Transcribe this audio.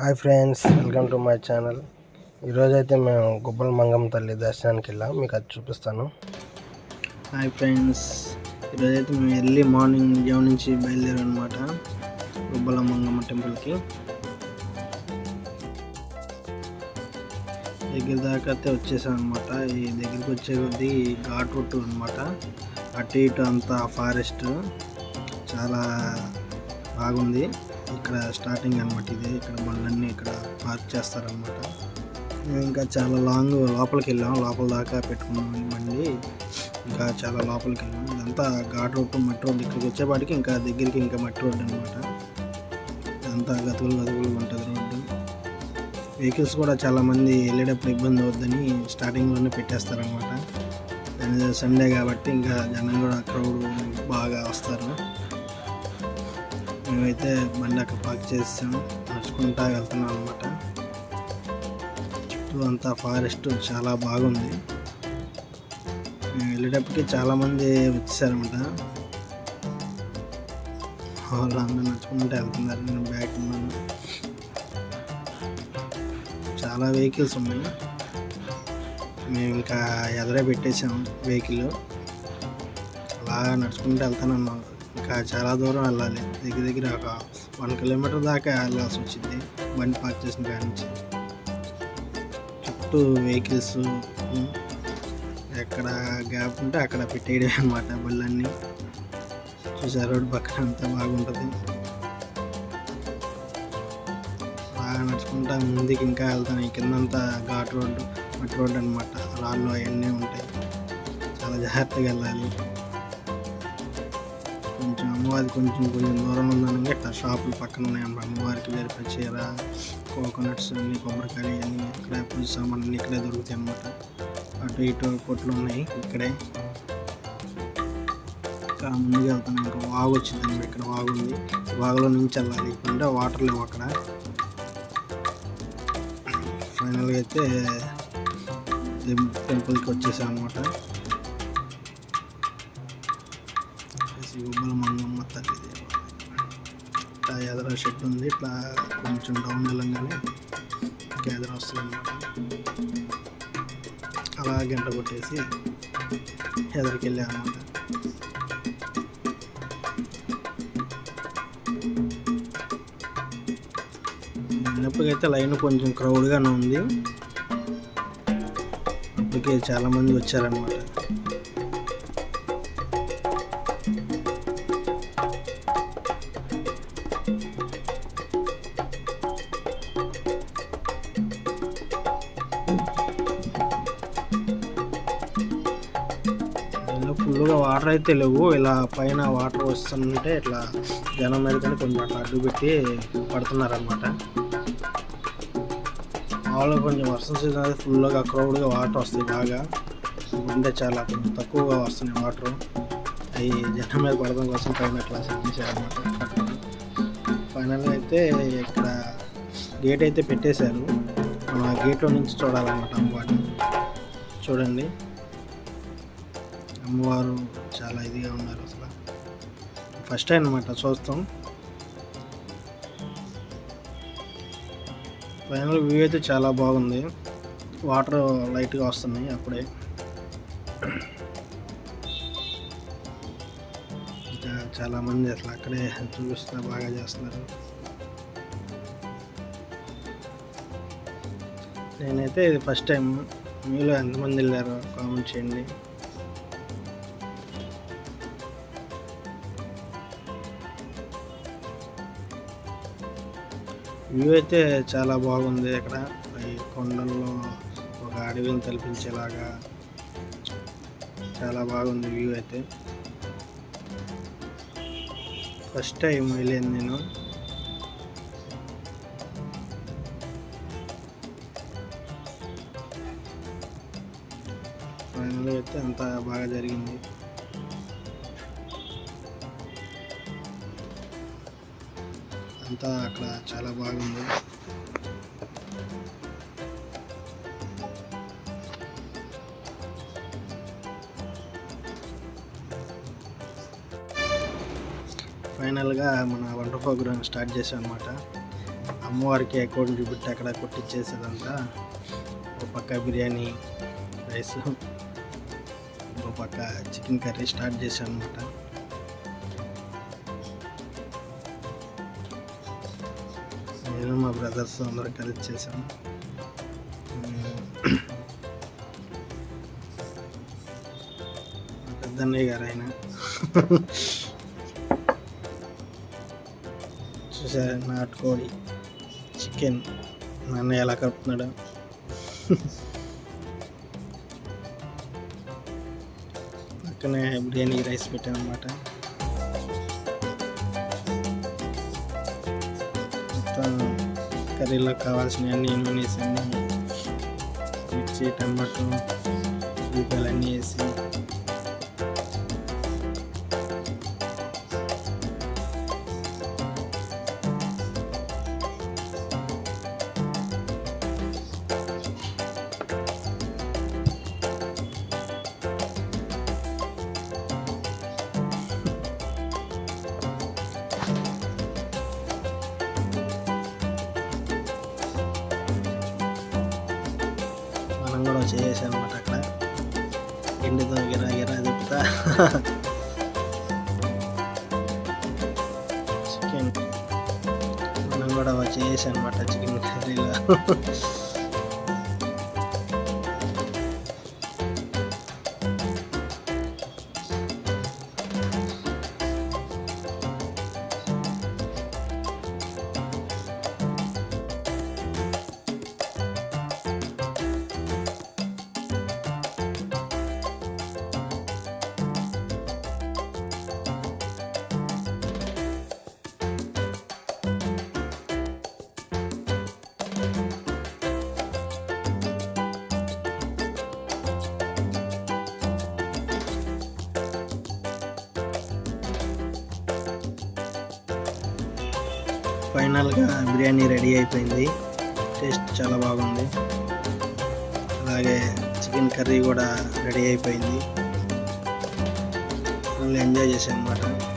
Hi friends welcome to my channel. ఈరోజైతే మేము గుబ్బల మంగమ్మ తల్లి దర్శనానికి వెళ్ళాం. మీకు అది చూపిస్తాను. హాయ్ ఫ్రెండ్స్ ఈరోజైతే మేము ఎర్లీ మార్నింగ్ జమ్ నుంచి బయలుదేరాం అనమాట గుబ్బల మంగమ్మ టెంపుల్కి. దగ్గర దాకా అయితే వచ్చేసాం అనమాట ఈ దగ్గరికి వచ్చే కొద్దీ ఘాట్ రూట్ అనమాట అటు ఇటు అంతా ఫారెస్ట్. చాలా బాగుంది. ఇక్కడ స్టార్టింగ్ అనమాట ఇది. ఇక్కడ బండ్లన్నీ ఇక్కడ పార్క్ చేస్తారనమాట ఇంకా చాలా లాంగ్ లోపలికి వెళ్ళాం. లోపల దాకా పెట్టుకున్నాం బండి. ఇంకా చాలా లోపలికి వెళ్ళాం. ఇదంతా ఘాట్ రోడ్డు మట్టి రోడ్డు ఇక్కడికి వచ్చేపాటికి ఇంకా దగ్గరికి ఇంకా మట్టి రోడ్డు అనమాట ఇదంతా గతుకులు గతుకులు ఉంటుంది రోడ్డు. వెహికల్స్ కూడా చాలా మంది వెళ్ళేటప్పుడు ఇబ్బంది అవుద్దని స్టార్టింగ్లోనే పెట్టేస్తారనమాట సండే కాబట్టి ఇంకా జనం కూడా క్రౌడ్ బాగా వస్తారు. మేమైతే బండి అక్కడ పార్క్ చేసాం. నడుచుకుంటా వెళ్తున్నాం అనమాట చుట్టూ అంతా ఫారెస్ట్ చాలా బాగుంది. మేము వెళ్ళేటప్పటికి చాలామంది వచ్చేసారనమాట వాళ్ళందరూ నడుచుకుంటూ వెళ్తున్నారు. నేను బ్యాక్ ఉన్నాను. చాలా వెహికల్స్ ఉన్నాయి. మేము ఇంకా ఎదరే పెట్టేసాం వెహికల్. అలా నడుచుకుంటూ వెళ్తానన్నాను ఇంకా చాలా దూరం వెళ్ళాలి. దగ్గర దగ్గర ఒక వన్ కిలోమీటర్ దాకా వెళ్ళాల్సి వచ్చింది. బండి పార్క్ చేసిన నుంచి. చుట్టూ వెహికల్స్ ఎక్కడ గ్యాప్ ఉంటే అక్కడ పెట్టేయడం అనమాట బళ్ళన్నీ చూసారు రోడ్డు పక్కన అంతా బాగుంటుంది. బాగా నడుచుకుంటా ముందుకి ఇంకా వెళ్తాను. ఈ కిందంతా ఘాట్ రోడ్డు మట్టి రోడ్డు అనమాట రాళ్ళు అవన్నీ ఉంటాయి. చాలా జాగ్రత్తగా వెళ్ళాలి. కొంచెం అమ్మవారి కొంచెం కొంచెం దూరం ఉందని ఇట్లా షాపులు పక్కన ఉన్నాయి అమ్మవారికి వేరే చీర కోకోనట్స్ అన్ని కొబ్బరికాయలు అన్నీ ఇక్కడ పూజ సామాన్లు అన్నీ ఇక్కడే దొరుకుతాయి అన్నమాట. అటు ఇటు కొట్లు ఉన్నాయి ఇక్కడే. ఇంకా ముందుకు వెళ్తాను. ఇంకా వాగు వచ్చింది ఇక్కడ వాగు ఉంది. వాగులో నుంచి వెళ్ళాలి. అంటే వాటర్ లేవు అక్కడ. ఫైనల్గా అయితే టెంపుల్కి వచ్చేసాం అనమాట గుబ్బల మంగమ్మ తల్లి దేవాలయం. ఇట్లా ఎదర షెడ్ ఉంది ఇట్లా కొంచెం డౌన్ వెళ్ళంగానే ఇంకా ఎదర అలా గంట కొట్టేసి ఎదరికి వెళ్ళామన్నమాట అనమాట లైన్ కొంచెం క్రౌడ్గానే ఉంది. అప్పటికే చాలా మంది వచ్చారనమాట ఎక్కువగా వాటర్ అయితే లేవు. ఇలా పైన వాటర్ వస్తుంటే ఇట్లా జనం మీద కానీ కొంచెం అట్లా అడ్డు పెట్టి పడుతున్నారనమాట మామూలుగా కొంచెం వర్షం సీజన్ అయితే ఫుల్గా క్రౌడ్గా వాటర్ వస్తాయి బాగా. అంటే చాలా కొంచెం తక్కువగా వస్తున్నాయి వాటర్. అవి జనం మీద పడడం కోసం పైన ఇట్లా సెట్ చేశారనమాట ఫైనల్గా అయితే ఇక్కడ గేట్ అయితే పెట్టేశారు. మనం ఆ గేట్లో నుంచి చూడాలన్నమాట అమ్మవారిని. చూడండి. అమ్మవారు చాలా ఇదిగా ఉన్నారు అసలు. ఫస్ట్ టైం అనమాట చూస్తాం. ఫైనల్ వ్యూ అయితే చాలా బాగుంది. వాటర్ లైట్గా వస్తున్నాయి అప్పుడే. ఇంకా చాలామంది అసలు అక్కడే చూపిస్తా బాగా చేస్తున్నారు. నేనైతే ఇది ఫస్ట్ టైం మీలో ఎంతమంది వెళ్ళారో కామెంట్ చేయండి. వ్యూ అయితే చాలా బాగుంది ఇక్కడ ఈ కొండల్లో ఒక అడవిని తలపించేలాగా చాలా బాగుంది వ్యూ అయితే. ఫస్ట్ టైం వెళ్ళాను నేను. ఫైనల్ అయితే అంతా బాగా జరిగింది. అంతా అక్కడ చాలా బాగుంది. ఫైనల్గా మన వంట ప్రోగ్రామ్ స్టార్ట్ చేసాం అనమాట అమ్మవారికి అకౌంట్ చూపెట్టి అక్కడ కొట్టించేసేదంతా ఒక పక్క బిర్యానీ రైస్ ఒక పక్క చికెన్ కర్రీ స్టార్ట్ చేశాను అనమాట నేను మా బ్రదర్స్ అందరూ కలిసి చేశాం మా పెద్దన్నయ్య గారు ఆయన. చూసారు నాటుకోడి చికెన్ నాన్న ఎలా కలుపుతున్నాడు పక్కనే బిర్యానీ రైస్ పెట్టాను అనమాట కర్రీలో కావాల్సిన అన్ని నూనెస్ అన్నీ మిర్చి టమాటో ఉల్లిపాయలు అన్నీ వేసి కూడా చేసాం అనమాట అక్కడ. ఎండుతో గిరా గిరా తిప్పుతా. చికెన్. మనం కూడా చేసాం అనమాట చికెన్ కర్రీలో. ఫైనల్గా బిర్యానీ రెడీ అయిపోయింది. టేస్ట్ చాలా బాగుంది. అలాగే చికెన్ కర్రీ కూడా రెడీ అయిపోయింది. ఫుల్ ఎంజాయ్ చేశాను అన్నమాట.